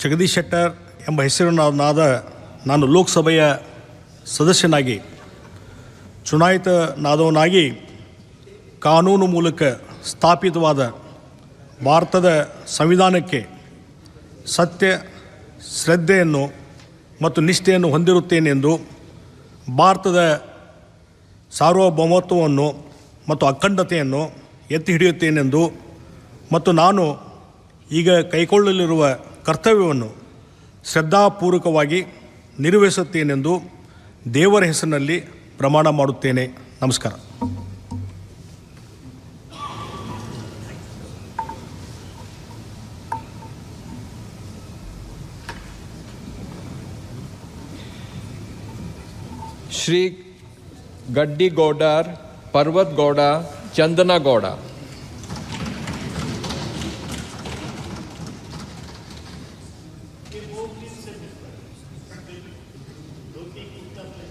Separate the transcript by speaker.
Speaker 1: ಜಗದೀಶ್ ಶೆಟ್ಟರ್ ಎಂಬ ಹೆಸರಿನಾದ ನಾನು ಲೋಕಸಭೆಯ ಸದಸ್ಯನಾಗಿ, ಚುನಾಯಿತನಾದವನಾಗಿ ಕಾನೂನು ಮೂಲಕ ಸ್ಥಾಪಿತವಾದ ಭಾರತದ ಸಂವಿಧಾನಕ್ಕೆ ಸತ್ಯ, ಶ್ರದ್ಧೆಯನ್ನು ಮತ್ತು ನಿಷ್ಠೆಯನ್ನು ಹೊಂದಿರುತ್ತೇನೆಂದು ಭಾರತದ ಸಾರ್ವಭೌಮತ್ವವನ್ನು ಮತ್ತು ಅಖಂಡತೆಯನ್ನು ಎತ್ತಿ ಹಿಡಿಯುತ್ತೇನೆಂದು ಮತ್ತು ನಾನು ಈಗ ಕೈಗೊಳ್ಳಲಿರುವ ಕರ್ತವ್ಯವನ್ನು ಶ್ರದ್ಧಾಪೂರ್ವಕವಾಗಿ ನಿರ್ವಹಿಸುತ್ತೇನೆಂದು ದೇವರ ಹೆಸರಿನಲ್ಲಿ ಪ್ರಮಾಣ ಮಾಡುತ್ತೇನೆ. ನಮಸ್ಕಾರ.
Speaker 2: Shri ಗಡ್ಡಿಗೌಡರ್ Parvat Gowda Chandanagouda. o que sempre foi. Eu que também.